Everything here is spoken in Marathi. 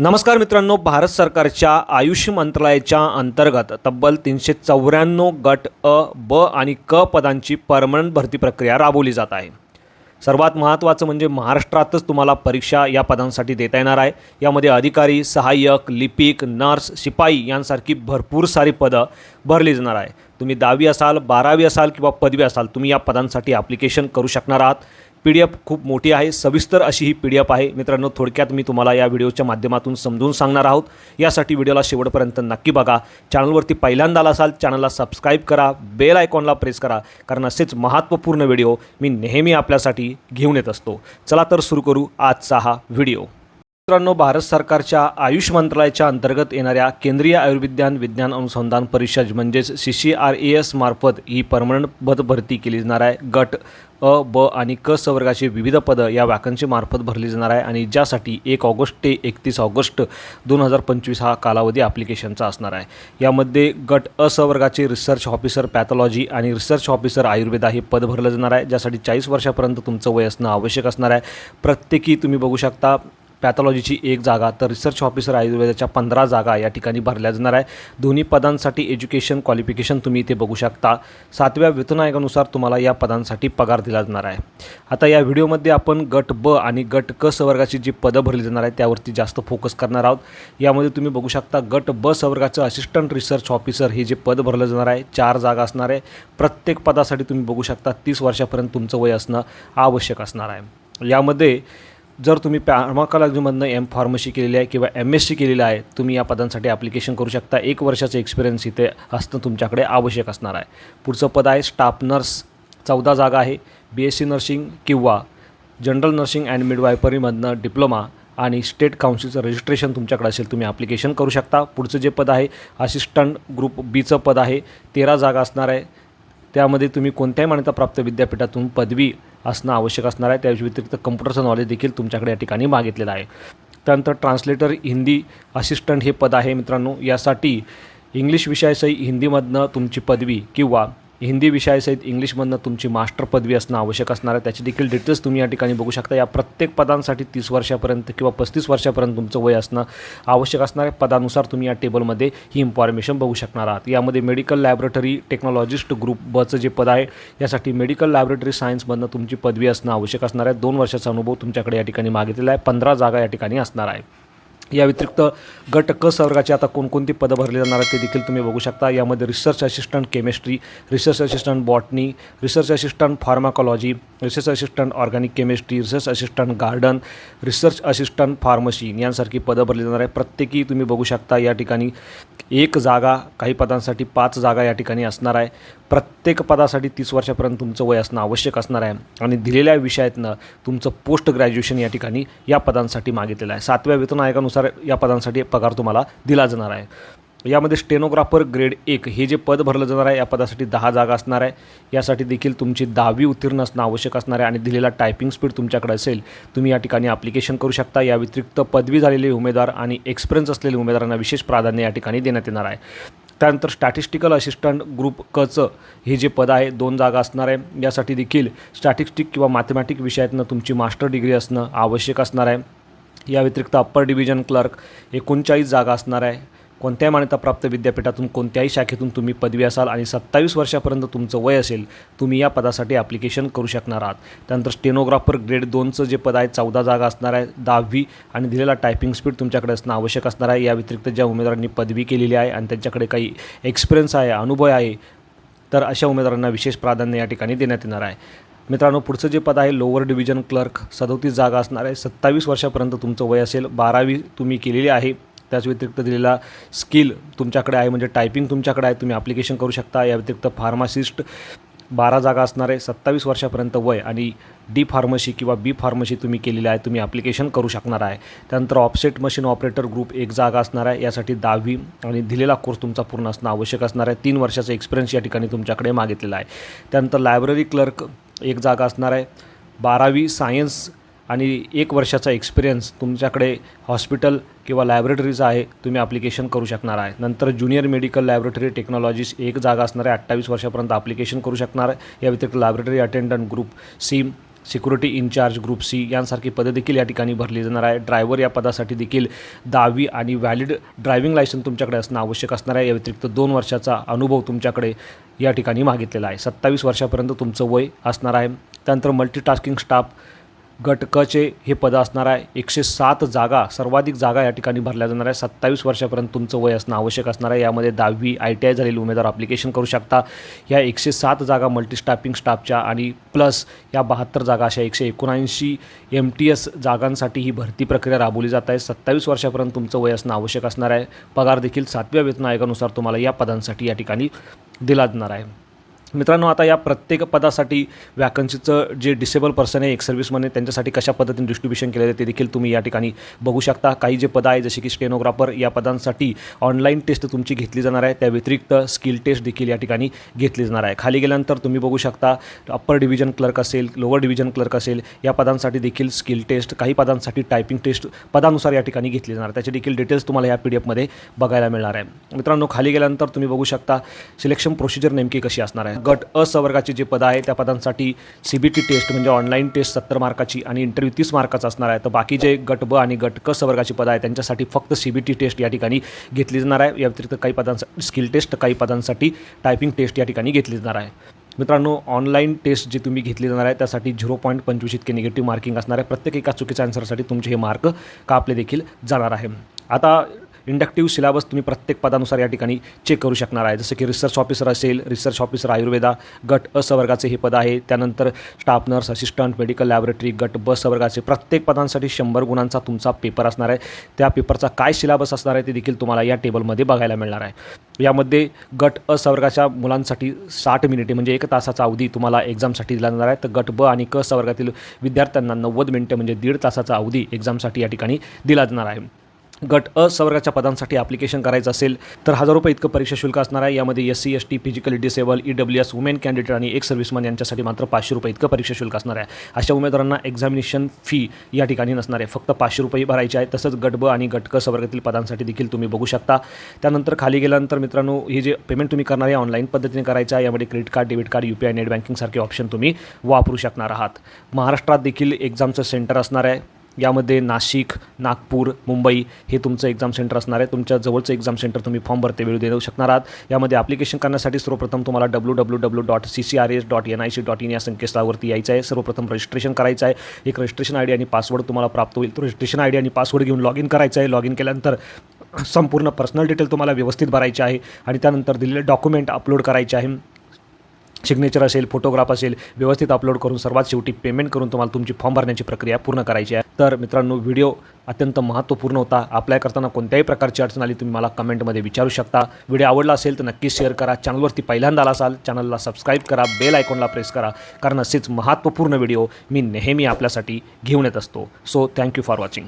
नमस्कार मित्रांनो भारत सरकारच्या आयुष मंत्रालयाच्या अंतर्गत तब्बल तीनशे चौऱ्याण्णव गट अ ब आणि क पदांची परमनंट भरती प्रक्रिया राबवली जात आहे. सर्वात महत्त्वाचं म्हणजे महाराष्ट्रातच तुम्हाला परीक्षा या पदांसाठी देता येणार आहे. यामध्ये अधिकारी सहाय्यक लिपिक नर्स शिपाई यांसारखी भरपूर सारी पदं भरली जाणार आहे. तुम्ही दहावी असाल बारावी असाल किंवा पदवी असाल तुम्ही या पदांसाठी ॲप्लिकेशन करू शकणार आहात. पी डी एफ खूप मोठी आहे सविस्तर अशी ही पी डी एफ आहे. मित्रांनो थोडक्यात मी तुम्हाला या व्हिडिओच्या माध्यमातून समजून सांगणार आहोत. यासाठी व्हिडिओला शेवटपर्यंत नक्की बघा. चॅनलवरती पहिल्यांदा आला असाल चॅनलला सबस्क्राईब करा बेल आयकॉनला प्रेस करा कारण असेच महत्त्वपूर्ण व्हिडिओ मी नेहमी आपल्यासाठी घेऊन येत असतो. चला तर सुरू करू आजचा हा व्हिडिओ. मित्रांनो भारत सरकारच्या आयुष मंत्रालयाच्या अंतर्गत येणाऱ्या केंद्रीय आयुर्विज्ञान विज्ञान अनुसंधान परिषद म्हणजेच C C R A S मार्फत ही परमनंट पद भरती केली जाणार आहे. गट अ ब आणि क स विविध पदं या वॅकन्सी मार्फत भरली जाणार आहे आणि ज्यासाठी एक ऑगस्ट ते एकतीस ऑगस्ट दोन हजार पंचवीस हा कालावधी ॲप्लिकेशनचा असणार आहे. यामध्ये गट अ स रिसर्च ऑफिसर पॅथॉलॉजी आणि रिसर्च ऑफिसर आयुर्वेदा हे पद भरलं जाणार आहे ज्यासाठी चाळीस वर्षापर्यंत तुमचं वय असणं आवश्यक असणार आहे. प्रत्येकी तुम्ही बघू शकता पॅथॉलॉजीची एक जागा तर रिसर्च ऑफिसर आयुर्वेदाच्या पंधरा जागा या ठिकाणी भरल्या जाणार आहे. दोन्ही पदांसाठी एज्युकेशन क्वालिफिकेशन तुम्ही इथे बघू शकता. सातव्या वेतन आयोगानुसार तुम्हाला या पदांसाठी पगार दिला जाणार आहे. आता या व्हिडिओमध्ये आपण गट ब आणि गट क सवर्गाची जी पदं भरली जाणार आहे त्यावरती जास्त फोकस करणार आहोत. यामध्ये तुम्ही बघू शकता गट ब सवर्गाचं असिस्टंट रिसर्च ऑफिसर हे जे पद भरलं जाणार आहे चार जागा असणार आहे. प्रत्येक पदासाठी तुम्ही बघू शकता तीस वर्षापर्यंत तुमचं वय असणं आवश्यक असणार आहे. यामध्ये जर तुम्ही फार्माकॉलॉजीमधनं एम फार्मसी केलेली आहे किंवा एम एस सी केलेलं आहे तुम्ही या पदांसाठी ॲप्लिकेशन करू शकता. एक वर्षाचं एक्सपिरियन्स इथे असणं तुमच्याकडे आवश्यक असणार आहे. पुढचं पद आहे स्टाफ नर्स चौदा जागा आहे. बी एस सी नर्सिंग किंवा जनरल नर्सिंग अँड मिडवायपरीमधनं डिप्लोमा आणि स्टेट काउन्सिलचं रजिस्ट्रेशन तुमच्याकडे असेल तुम्ही ॲप्लिकेशन करू शकता. पुढचं जे पद आहे असिस्टंट ग्रुप बीचं पद आहे. तेरा जागा असणार आहे. त्यामध्ये तुम्ही कोणत्याही मान्यताप्राप्त विद्यापीठातून पदवी असणं आवश्यक असणार आहे. त्या व्यतिरिक्त कम्प्युटरचं नॉलेज देखील तुमच्याकडे या ठिकाणी मागितलेलं आहे. त्यानंतर ट्रान्सलेटर हिंदी असिस्टंट हे पद आहे मित्रांनो. यासाठी इंग्लिश विषयासही हिंदीमधनं तुमची पदवी किंवा हिंदी विषयासहित इंग्लिशमधनं तुमची मास्टर पदवी असणं आवश्यक असणार आहे. त्याची देखील डिटेल्स तुम्ही या ठिकाणी बघू शकता. या प्रत्येक पदांसाठी तीस वर्षापर्यंत किंवा पस्तीस वर्षापर्यंत तुमचं वय असणं आवश्यक असणार आहे. पदानुसार तुम्ही या टेबलमध्ये ही इन्फॉर्मेशन बघू शकणार आहात. यामध्ये मेडिकल लॅबोरेटरी टेक्नॉलॉजिस्ट ग्रुप बचं जे पद आहे यासाठी मेडिकल लॅबोरेटरी सायन्समधनं तुमची पदवी असणं आवश्यक असणार आहे. दोन वर्षाचा अनुभव तुमच्याकडे या ठिकाणी मागितलेला आहे. पंधरा जागा या ठिकाणी असणार आहे. या व्यतिरिक्त गट क वर्गाची आता कोणकोणती पदं भरली जाणार आहेत ते देखील तुम्ही बघू शकता. यामध्ये research assistant chemistry research assistant botany research assistant pharmacology research assistant organic chemistry research assistant garden research assistant pharmacy यांसारखी पदं भरली जाणार आहे प्रत्येकी तुम्ही बघू शकता या ठिकाणी एक जागा काही पदांसाठी पाच जागा या ठिकाणी असणार आहे. प्रत्येक पदासाठी तीस वर्षापर्यंत तुमचं वय असणं आवश्यक असणार आहे. आणि दिलेल्या विषयातनं तुमचं पोस्ट ग्रॅज्युएशन या ठिकाणी या पदांसाठी मागितलेलं आहे. सातव्या वेतन आयोगानुसार या पदांसाठी पगार तुम्हाला दिला जाणार आहे. यामध्ये स्टेनोग्राफर ग्रेड एक हे जे पद भरलं जाणार आहे या पदासाठी दहा जागा असणार आहे. यासाठी देखील तुमची दहावी उत्तीर्ण असणं आवश्यक असणार आहे आणि दिलेला टायपिंग स्पीड तुमच्याकडे असेल तुम्ही या ठिकाणी ॲप्लिकेशन करू शकता. या व्यतिरिक्त पदवी झालेले उमेदवार आणि एक्सपिरियन्स असलेले उमेदवारांना विशेष प्राधान्य या ठिकाणी देण्यात येणार आहे. त्यानंतर स्टॅटिस्टिकल असिस्टंट ग्रुप कचं हे जे पद आहे दोन जागा असणार आहे. यासाठी देखील स्टॅटिस्टिक किंवा मॅथमॅटिक विषयातनं तुमची मास्टर डिग्री असणं आवश्यक असणार आहे. या व्यतिरिक्त अप्पर डिव्हिजन क्लर्क एकोणचाळीस जागा असणार आहे. कोणत्याही मान्यताप्राप्त विद्यापीठातून कोणत्याही शाखेतून तुम्ही पदवी असाल आणि सत्तावीस वर्षापर्यंत तुमचं वय असेल तुम्ही या पदासाठी ॲप्लिकेशन करू शकणार आहात. त्यानंतर स्टेनोग्राफर ग्रेड दोनचं जे पद आहे चौदा जागा असणार आहे. दहावी आणि दिलेला टायपिंग स्पीड तुमच्याकडे असणं आवश्यक असणार आहे. या व्यतिरिक्त ज्या उमेदवारांनी पदवी केलेली आहे आणि त्यांच्याकडे काही एक्सपिरियन्स आहे अनुभव आहे तर अशा उमेदवारांना विशेष प्राधान्य या ठिकाणी देण्यात येणार आहे. मित्रांनो पुढचं जे पद आहे लोअर डिव्हिजन क्लर्क सदोतीस जागा असणार आहे. सत्तावीस वर्षापर्यंत तुमचं वय असेल बारावी तुम्ही केलेली आहे. त्याच व्यतिरिक्त दिलेला स्किल तुमच्याकडे आहे म्हणजे टायपिंग तुमच्याकडे आहे. तुम्ही ॲप्लिकेशन करू शकता. या व्यतिरिक्त फार्मासिस्ट बारा जागा असणार आहे. सत्तावीस वर्षापर्यंत वय आणि डी फार्मसी किंवा बी फार्मसी तुम्ही केलेली आहे. तुम्ही ॲप्लिकेशन करू शकणार आहे. त्यानंतर ऑफसेट मशीन ऑपरेटर ग्रुप एक जागा असणार आहे. यासाठी दहावी आणि दिलेला कोर्स तुमचा पूर्ण असणं आवश्यक असणार आहे. तीन वर्षाचा एक्सपिरियन्स या ठिकाणी तुमच्याकडे मागितलेला आहे. त्यानंतर लायब्ररी क्लर्क एक जागा असणार आहे. बारावी सायन्स आणि एक वर्षाचा एक्सपिरियन्स तुमच्याकडे हॉस्पिटल किंवा लायब्रटरीचा आहे तुम्ही ॲप्लिकेशन करू शकणार आहे. नंतर ज्युनियर मेडिकल लॅबोरेटरी टेक्नॉलॉजीस एक जागा असणार आहे अठ्ठावीस वर्षापर्यंत ॲप्लिकेशन करू शकणार आहे. या व्यतिरिक्त laboratory attendant group C security incharge group C यांसारखी पदं देखील या ठिकाणी भरली जाणार आहे. ड्रायव्हर या पदासाठी देखील दहावी आणि व्हॅलिड ड्रायव्हिंग लायसन्स तुमच्याकडे असणं आवश्यक असणार आहे. या व्यतिरिक्त दोन वर्षाचा अनुभव तुमच्याकडे या ठिकाणी मागितलेला आहे. सत्तावीस वर्षापर्यंत तुमचं वय असणार आहे. त्यानंतर मल्टीटास्किंग स्टाफ गट क चे हे पदं असणार आहे. एकशे सात जागा सर्वाधिक जागा या ठिकाणी भरल्या जाणार आहे सत्तावीस वर्षापर्यंत तुमचं वय असणं आवश्यक असणार आहे. यामध्ये दहावी आय टी आय झालेले उमेदवार अप्लिकेशन करू शकता. या एकशे सात जागा मल्टीस्टाफिंग स्टाफच्या आणि प्लस या बहात्तर जागा अशा एकशे एकोणऐंशी एम टी एस जागांसाठी ही भरती प्रक्रिया राबवली जात आहे. सत्तावीस वर्षापर्यंत तुमचं वय असणं आवश्यक असणार आहे. पगार देखील सातव्या वेतन आयोगानुसार तुम्हाला या पदांसाठी या ठिकाणी दिला जाणार आहे. मित्रांनो आता या प्रत्येक पदासाठी वॅकन्सीचं जे डिसेबल पर्सन आहे एक सर्व्हिसमध्ये त्यांच्यासाठी कशा पद्धतीने डिस्ट्रीब्युशन केलेलं आहे ते देखील तुम्ही या ठिकाणी बघू शकता. काही जे पदं आहे जसे की स्टेनोग्राफर या पदांसाठी ऑनलाईन टेस्ट तुमची घेतली जाणार आहे. त्या व्यतिरिक्त स्किल टेस्ट देखील या ठिकाणी घेतली जाणार आहे. खाली गेल्यानंतर तुम्ही बघू शकता अप्पर डिव्हिजन क्लर्क असेल लोअर डिव्हिजन क्लर्क असेल या पदांसाठी देखील स्किल टेस्ट काही पदांसाठी टायपिंग टेस्ट पदानुसार या ठिकाणी घेतली जाणार त्याचे देखील डिटेल्स तुम्हाला या पी डी एफमध्ये बघायला मिळणार आहे. मित्रांनो खाली गेल्यानंतर तुम्ही बघू शकता सिलेक्शन प्रोसिजर नेमकी कशी असणार आहे. गट अ संवर्गाची जे पदं आहे त्या पदांसाठी सी बी टी टेस्ट म्हणजे ऑनलाईन टेस्ट सत्तर मार्काची आणि इंटरव्ह्यू तीस मार्काचा असणार आहे. तर बाकी जे गट ब आणि गट क सवर्गाची पदं आहे त्यांच्यासाठी फक्त सी बी टी टेस्ट या ठिकाणी घेतली जाणार आहे. या व्यतिरिक्त काही पदांसाठी स्किल टेस्ट काही पदांसाठी टायपिंग टेस्ट या ठिकाणी घेतली जाणार आहे. मित्रांनो ऑनलाईन टेस्ट जी तुम्ही घेतली जाणार आहे त्यासाठी झिरो पॉईंट पंचवीस इतके निगेटिव्ह मार्किंग असणार आहे. प्रत्येक एका चुकीच्या आन्सरसाठी तुमचे हे मार्क कापले देखील जाणार आहे. आता इंडक्टिव्ह सिलेबस तुम्ही प्रत्येक पदानुसार या ठिकाणी चेक करू शकणार आहे. जसं की रिसर्च ऑफिसर असेल रिसर्च ऑफिसर आयुर्वेदा गट अ सवर्गाचे हे पद आहे. त्यानंतर staff nurse assistant medical laboratory गट ब सवर्गाचे प्रत्येक पदांसाठी शंभर गुणांचा तुमचा पेपर असणार आहे. त्या पेपरचा काय सिलेबस असणार आहे ते देखील तुम्हाला या टेबलमध्ये बघायला मिळणार आहे. यामध्ये गट अ सवर्गाच्या मुलांसाठी साठ मिनिटे म्हणजे एक तासाचा अवधी तुम्हाला एक्झामसाठी दिला जाणार आहे. तर गट ब आणि क सवर्गातील विद्यार्थ्यांना नव्वद मिनिटे म्हणजे दीड तासाचा अवधी एक्झामसाठी या ठिकाणी दिला जाणार आहे. गट अ सवर्गाच्या पदांसाठी ॲप्लिकेशन करायचं असेल तर हजार रुपये इतकं परीक्षा शुल्क असणार आहे. यामध्ये S C S T physically disable E W S women candidate आणि एक सर्व्हिसमॅन यांच्यासाठी मात्र पाचशे रुपये इतकं परीक्षा शुल्क असणार आहे. अशा उमेदवारांना एक्झामिनेशन फी या ठिकाणी नसणार आहे. फक्त पाचशे रुपये भरायचे आहे तसंच गट ब आणि गट क सवर्गातील पदांसाठी देखील तुम्ही बघू शकता. त्यानंतर खाली गेल्यानंतर मित्रांनो हे जे पेमेंट तुम्ही करणार आहे ऑनलाईन पद्धतीने करायचं आहे. यामध्ये credit card debit card U P I net बँकिंगसारखे option तुम्ही वापरू शकणार आहात. महाराष्ट्रात देखील एक्झामचं सेंटर असणार आहे. यामध्ये नाशिक नागपूर मुंबई हे तुमचं एक्झाम सेंटर असणार आहे. तुमच्या जवळचं एक्झाम सेंटर तुम्ही फॉर्म भरते वेळी देऊ शकणार आहात. यामध्ये ॲप्लिकेशन करण्यासाठी सर्वप्रथम तुम्हाला W W W dot C C R S dot N I C dot in या संकेतस्थळावरती यायचं आहे. सर्वप्रथम रजिस्ट्रेशन करायचं आहे. एक रजिस्ट्रेशन आय डी आणि पासवर्ड तुम्हाला प्राप्त होईल. तो रजिस्ट्रेशन आय डी आणि पासवर्ड घेऊन लॉग इन करायचं आहे. लॉग इन केल्यानंतर संपूर्ण पर्सनल डिटेल तुम्हाला व्यवस्थित भरायचे आहे. आणि त्यानंतर दिलेले डॉक्युमेंट अपलोड करायचे आहे. सिग्नेचर असेल फोटोग्राफ असेल व्यवस्थित अपलोड करून सर्वात शेवटी पेमेंट करून तुम्हाला तुमची फॉर्म भरण्याची प्रक्रिया पूर्ण करायची आहे. तर मित्रांनो व्हिडिओ अत्यंत महत्त्वपूर्ण होता. अप्लाय करताना कोणत्याही प्रकारची अडचण आली तुम्ही मला कमेंटमध्ये विचारू शकता. व्हिडिओ आवडला असेल तर नक्कीच शेअर करा. चॅनलवरती पहिल्यांदा आला असाल चॅनलला सबस्क्राईब करा. बेल आयकॉनला प्रेस करा. कारण असेच महत्त्वपूर्ण व्हिडिओ मी नेहमी आपल्यासाठी घेऊन येत असतो. So thank you for watching